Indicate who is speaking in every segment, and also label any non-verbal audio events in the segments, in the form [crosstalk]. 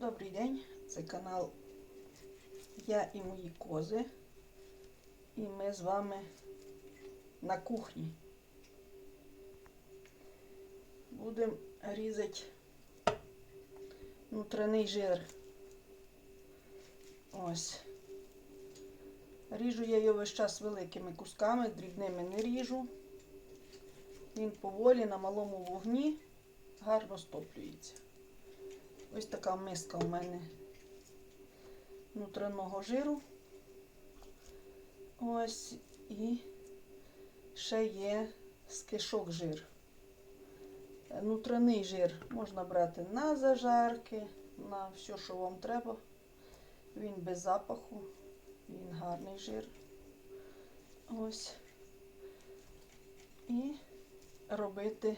Speaker 1: Добрий день, це канал Я і мої кози. І ми з вами на кухні. Будемо різати внутрішній жир. Ось. Ріжу я його весь час великими кусками, дрібними не ріжу. Він поволі на малому вогні гарно стоплюється. Ось така миска у мене внутрішнього жиру. Ось і ще є з кишок жир. Внутрішній жир можна брати на зажарки, на все, що вам треба. Він без запаху, він гарний жир. Ось. І робити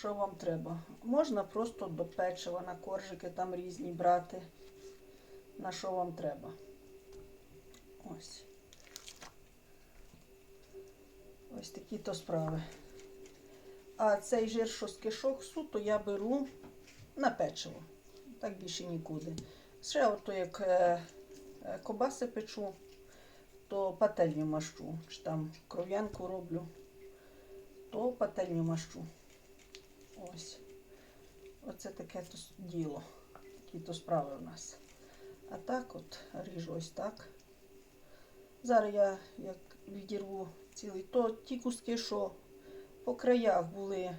Speaker 1: що вам треба. Можна просто до печива на коржики там різні брати, на що вам треба. Ось. Ось такі то справи. А цей жир, що з кишок суто, я беру на печиво. Так більше нікуди. Ще ото як е, е, кобаси печу, то пательню мащу. Чи там кров'янку роблю, то пательню мащу. Ось. Оце таке то діло. Такі то справи у нас. А так от ріжу ось так. Зараз я як відірву цілий, то ті куски, що по краях були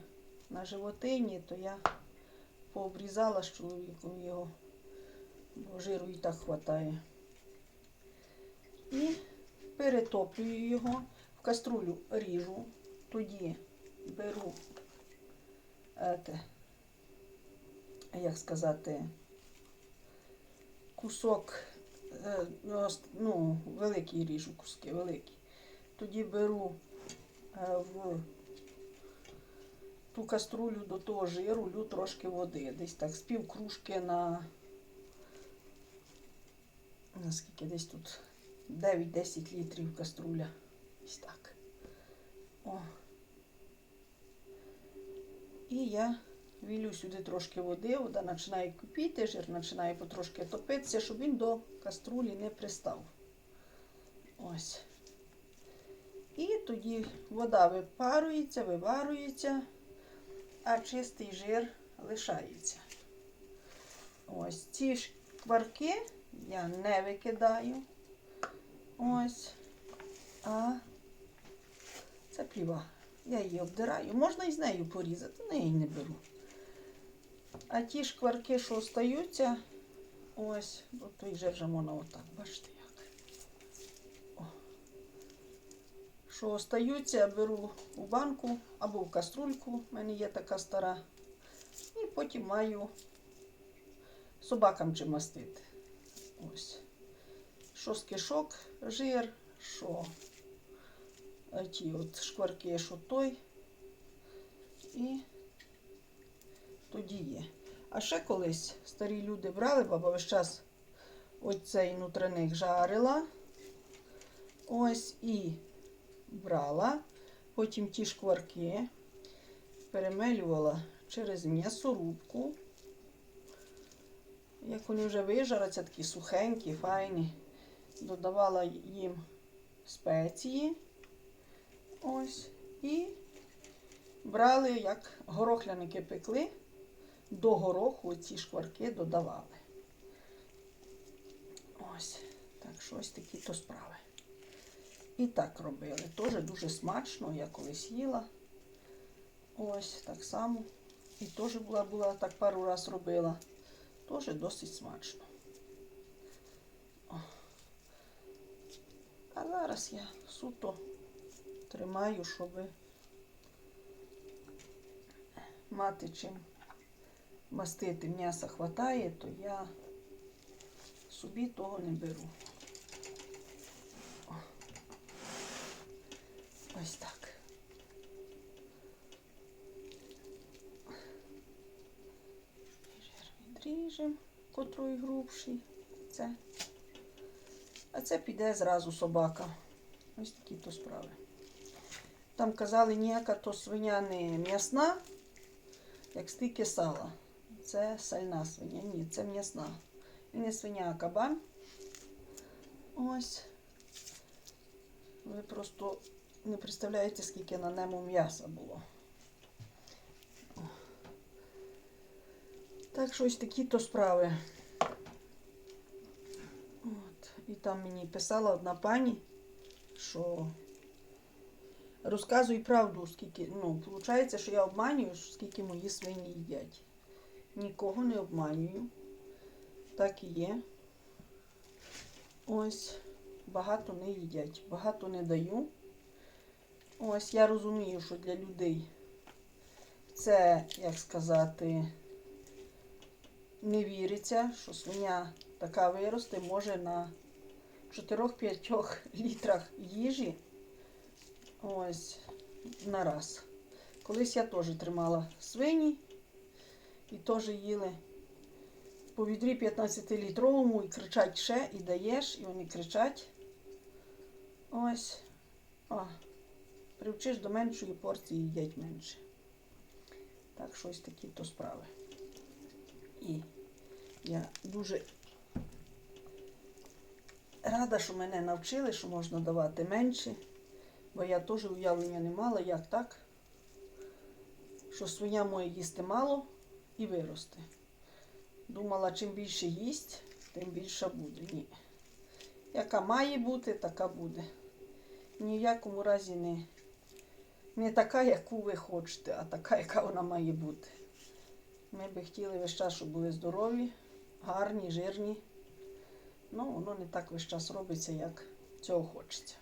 Speaker 1: на животині, то я пообрізала з чоловіком його, бо жиру і так хватає. І перетоплюю його, в каструлю ріжу, тоді беру ете, як сказати, кусок, е, ну, ну, великий ріжу куски, великі. Тоді беру е, в ту каструлю до того жиру, лю трошки води. Десь так з пів кружки на наскільки десь тут 9-10 літрів каструля. Ось так. О. І я вілю сюди трошки води, вода починає кипіти, жир починає потрошки топитися, щоб він до каструлі не пристав. Ось. І тоді вода випарується, виварюється, а чистий жир лишається. Ось ці шкварки я не викидаю. Ось. А це пліва. Я її обдираю. Можна і з нею порізати, але я її не беру. А ті шкварки, що остаються, ось, от той же вже можна отак, бачите як. О. Що остаються, я беру у банку або в каструльку, в мене є така стара. І потім маю собакам чим мастити. Ось. Що з кишок, жир, що ті от шкварки, що той. І тоді є. А ще колись старі люди брали, баба весь час оцей нутриник жарила. Ось і брала. Потім ті шкварки перемелювала через м'ясорубку. Як вони вже вижараться, такі сухенькі, файні, додавала їм спеції. Ось. І брали, як горохляники пекли, до гороху ці шкварки додавали. Ось. Так що ось такі то справи. І так робили. Теж дуже смачно, я колись їла. Ось так само. І теж була, була так пару раз робила. Теж досить смачно. О. А зараз я суто тримаю, щоб мати чим мастити. М'яса хватає, то я собі того не беру. Ось так. Відріжемо, котрий грубший. Це. А це піде зразу собака. Ось такі то справи. Там казали, ніяка то свиня не м'ясна, як стільки сала. це сальна свиня. Ні, це м'ясна. І не свиня, а кабан. Ось. Ви просто не представляєте, скільки на ньому м'яса було. Так що ось такі то справи. От. І там мені писала одна пані, що розказуй правду, скільки. Ну, виходить, що я обманюю, скільки мої свині їдять. Нікого не обманюю. Так і є. Ось, багато не їдять, багато не даю. Ось я розумію, що для людей це, як сказати, не віриться, що свиня така виросте може на 4-5 літрах їжі. Ось на раз. Колись я теж тримала свині і теж їли по відрі 15-літровому і кричать ще, і даєш, і вони кричать. Ось. О, привчиш до меншої порції, їдять менше. Так, щось такі то справи. І я дуже рада, що мене навчили, що можна давати менше, бо я теж уявлення не мала, як так, що свиня моє їсти мало і виросте. Думала, чим більше їсть, тим більше буде. Ні. Яка має бути, така буде. Ні в якому разі не, не така, яку ви хочете, а така, яка вона має бути. Ми би хотіли весь час, щоб були здорові, гарні, жирні. Ну, воно не так весь час робиться, як цього хочеться.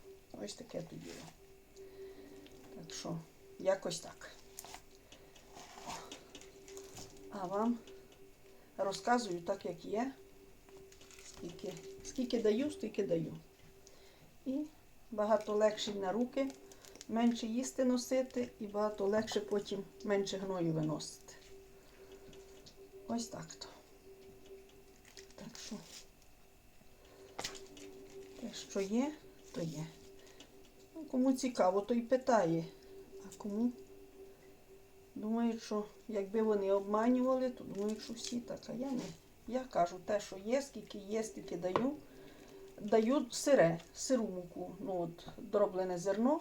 Speaker 1: Ось таке то діло. Так що, якось так. А вам розказую так, як є. Скільки, скільки даю, стільки даю. І багато легше на руки, менше їсти носити, і багато легше потім менше гною виносити. Ось так то. Так що, те, що є, то є. Кому цікаво, то й питає. А кому думають, що якби вони обманювали, то думають, що всі так, а я не. Я кажу те, що є, скільки є, стільки даю. Даю сире, сиру муку. Ну от дроблене зерно.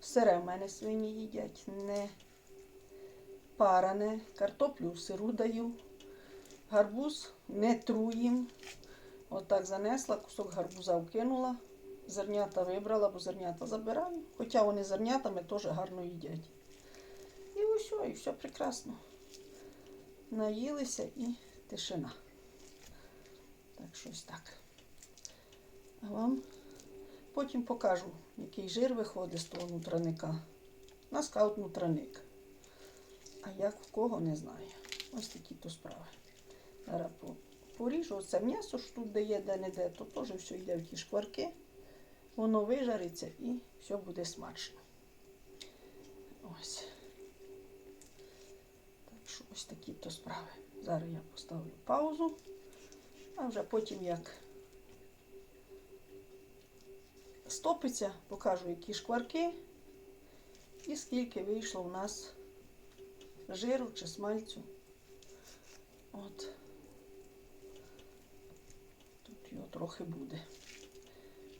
Speaker 1: Сире в мене свині їдять, не паране, картоплю сиру даю. Гарбуз не тру їм. Отак занесла, кусок гарбуза вкинула, зернята вибрала, бо зернята забираю. Хоча вони зернятами теж гарно їдять. І ось, і все прекрасно. Наїлися і тишина. Так, щось так. А вам потім покажу, який жир виходить з того нутраника. У нас нутраник. А як в кого не знаю. Ось такі то справи. Зараз поріжу оце м'ясо, що тут де є, де не де, то теж все йде в ті шкварки. Воно вижариться і все буде смачно. Ось. Так що ось такі то справи. Зараз я поставлю паузу, а вже потім як стопиться, покажу, які шкварки і скільки вийшло у нас жиру чи смальцю. От. Тут його трохи буде.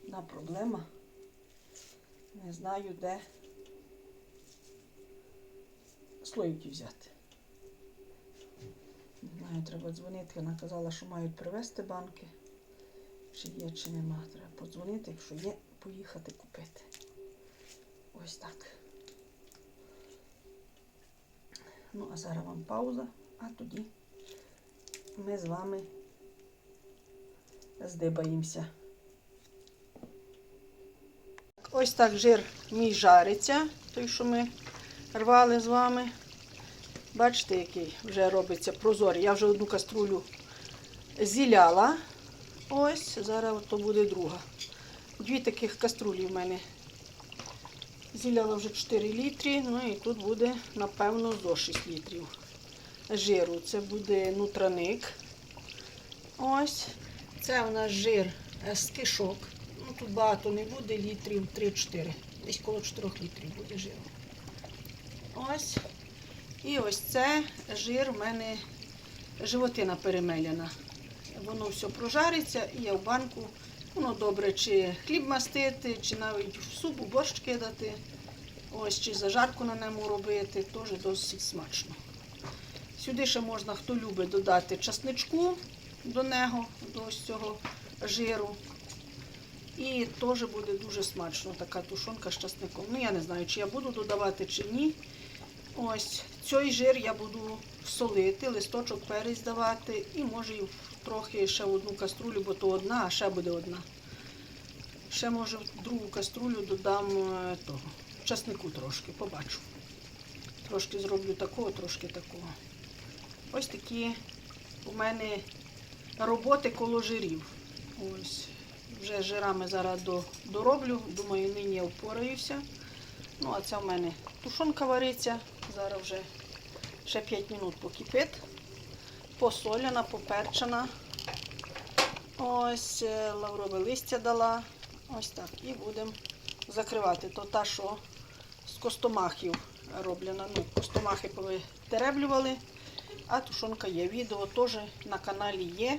Speaker 1: Одна проблема. Не знаю, де слоївки взяти. Не знаю, треба дзвонити. Вона казала, що мають привезти банки. Чи є, чи нема. Треба подзвонити, якщо є, поїхати купити. Ось так. Ну, а зараз вам пауза, а тоді ми з вами здибаємося. Ось так жир мій жариться, той, що ми рвали з вами. Бачите, який вже робиться прозорий. Я вже одну каструлю зіляла. Ось, зараз то буде друга. Дві таких каструлі в мене. Зіляла вже 4 літрі, ну і тут буде, напевно, зо 6 літрів жиру. Це буде нутраник. Ось. Це у нас жир з кишок. Тут багато не буде, літрів 3-4. Десь коло 4 літрів буде жиру. Ось. І ось це жир в мене животина перемеляна. Воно все прожариться і я в банку. Воно добре чи хліб мастити, чи навіть в суп, у борщ кидати. Ось чи зажарку на ньому робити, теж досить смачно. Сюди ще можна, хто любить, додати часничку до нього, до ось цього жиру. І теж буде дуже смачно така тушонка з часником. Ну, я не знаю, чи я буду додавати, чи ні. Ось цей жир я буду солити, листочок перець давати і може трохи ще в одну каструлю, бо то одна, а ще буде одна. Ще може в другу каструлю додам е, того, часнику трошки, побачу. Трошки зроблю такого, трошки такого. Ось такі у мене роботи коло жирів. Ось. Вже жирами зараз дороблю. Думаю, нині я впораюся. Ну, а це в мене тушонка вариться. Зараз вже ще 5 минут покипить. Посоляна, поперчена. Ось е, лаврове листя дала. Ось так. І будемо закривати. То та, що з костомахів роблена. Ну, костомахи повитереблювали, а тушонка є. Відео теж на каналі є.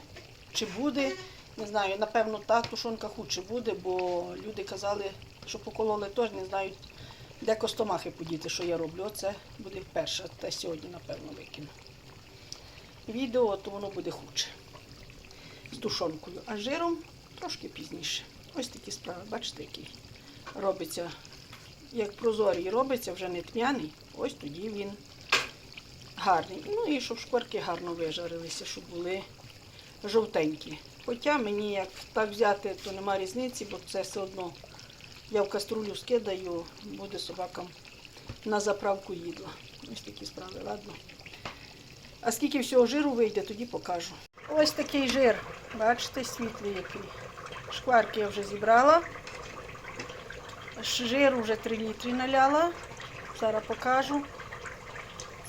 Speaker 1: Чи буде? Не знаю, напевно, та тушонка худше буде, бо люди казали, що покололи теж не знають, де костомахи подіти, що я роблю. Оце буде перше, те сьогодні, напевно, викину. Відео, то воно буде худше. З тушонкою, а жиром трошки пізніше. Ось такі справи, бачите, який робиться, як прозорий робиться, вже не тьмяний, ось тоді він гарний. Ну і щоб шкварки гарно вижарилися, щоб були жовтенькі. Хоча мені як так взяти, то нема різниці, бо це все одно я в каструлю скидаю, буде собакам на заправку їдла. Ось такі справи, ладно. А скільки всього жиру вийде, тоді покажу. Ось такий жир. Бачите, світлий який. Шкварки я вже зібрала. Жиру вже 3 літри наляла. Зараз покажу.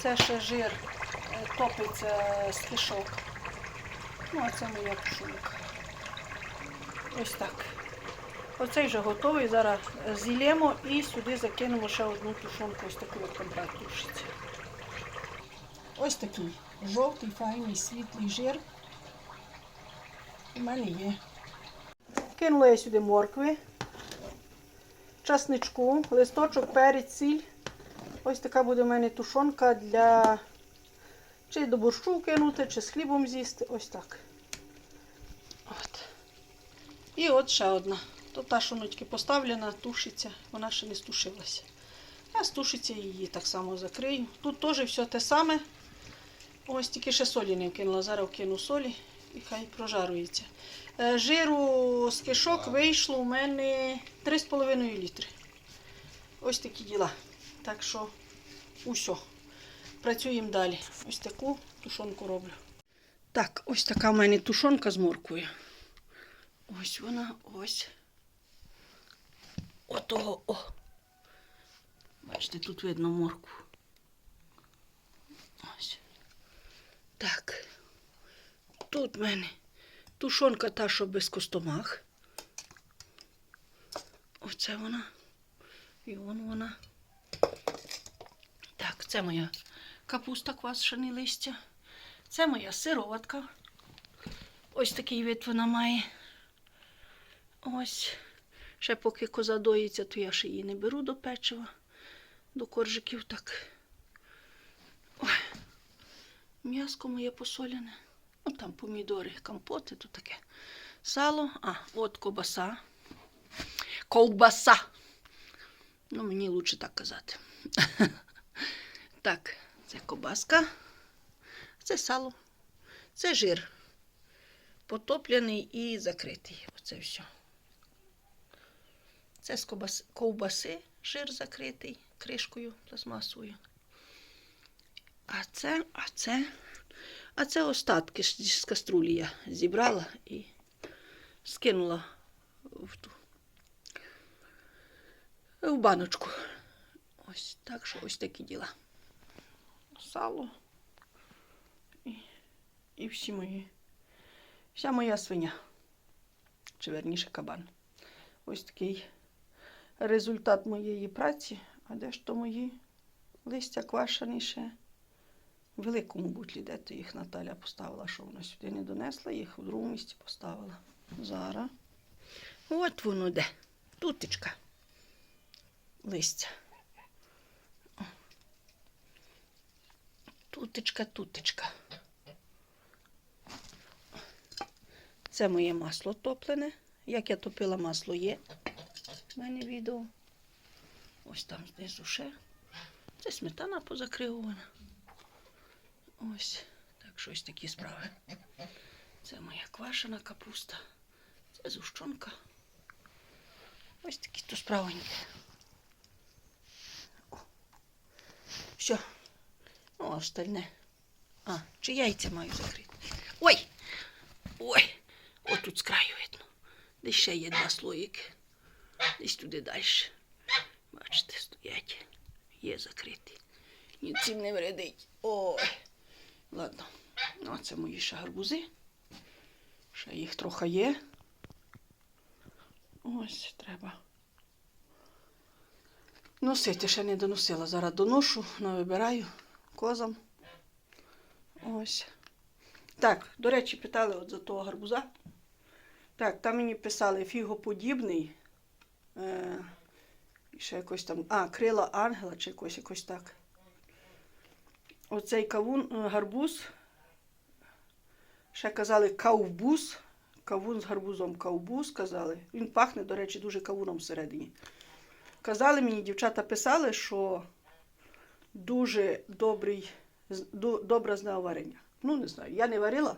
Speaker 1: Це ще жир е, топиться з кишок. Ну, а це моя тушонка. Ось так. Оцей вже готовий. Зараз зілємо і сюди закинемо ще одну тушонку, ось таку як контракт тушиться. Ось такий жовтий, файний, світлий жир. У мене є. Кинула я сюди моркви, часничку, листочок, перець, сіль. Ось така буде у мене тушонка для чи до борщу кинути, чи з хлібом з'їсти. Ось так. От. І от ще одна. То та, що ночки поставлена, тушиться, вона ще не стушилася. Я стушиться її так само закрию. Тут теж все те саме. Ось тільки ще солі не вкинула. Зараз вкину солі і хай прожарується. Е, Жиру з кишок вийшло у мене 3,5 літри. Ось такі діла. Так що усьо. Працюємо далі. Ось таку тушонку роблю. Так, ось така в мене тушонка з морквою. Ось вона, ось. Отого, о. Бачите, тут видно моркву. Ось. Так. Тут в мене тушонка та, що без костомах. Оце вона. І вон вона. Так, це моя капуста квашене листя. Це моя сироватка. Ось такий вид вона має. Ось. Ще поки коза доїться, то я ще її не беру до печива, до коржиків так. Ой. М'яско моє посолене. Ну, там помідори, компоти, то таке. Сало, а, от кобаса. Ковбаса. Ну, мені лучше так казати. [laughs] Так, це кобаска, це сало, це жир. Потоплений і закритий. Оце все. Це з ковбаси, жир закритий кришкою пластмасовою. А це, а це, а це остатки з каструлі я зібрала і скинула в ту в баночку. Ось так що ось такі діла. Сало і, і всі мої, вся моя свиня. Чи верніше кабан. Ось такий результат моєї праці. А де ж то мої листя квашені ще? в великому бутлі, де ти їх Наталя поставила, що вона сюди не донесла, їх в другому місці поставила. Зараз. От воно де. Тутечка. Листя. Тутечка, тутечка. Це моє масло топлене. Як я топила масло є. У мене відео. Ось там знизу ще. Це сметана позакривана. Ось. Так що ось такі справи. Це моя квашена капуста. Це зущонка. Ось такі то справонькі. Все. Ну, а остальне. А, чи яйця маю закрити? Ой! Ой! Отут з краю видно. Десь ще є два слоїки. Десь туди далі. Бачите, стоять. Є закриті. Ні цим не вредить. Ой. Ладно. Ну, а це мої ще гарбузи. Ще їх трохи є. Ось треба. Носити ще не доносила. Зараз доношу, навибираю козам. Ось. Так, до речі, питали от за того гарбуза. Так, там мені писали фігоподібний. Е, ще якось там. А, крила ангела чи якось, якось так. Оцей кавун, е, гарбуз. Ще казали кавбуз. Кавун з гарбузом кавбуз казали. Він пахне, до речі, дуже кавуном всередині. Казали мені, дівчата писали, що дуже добрий, добре знає варення. Ну, не знаю, я не варила.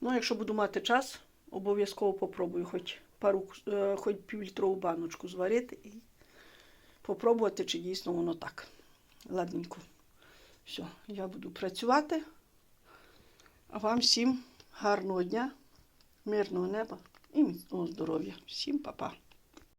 Speaker 1: Ну, якщо буду мати час, обов'язково попробую хоч пару, е, хоч півлітрову баночку зварити і попробувати, чи дійсно воно так. Ладненько. Все, я буду працювати. А вам всім гарного дня, мирного неба і міцного здоров'я. Всім па-па.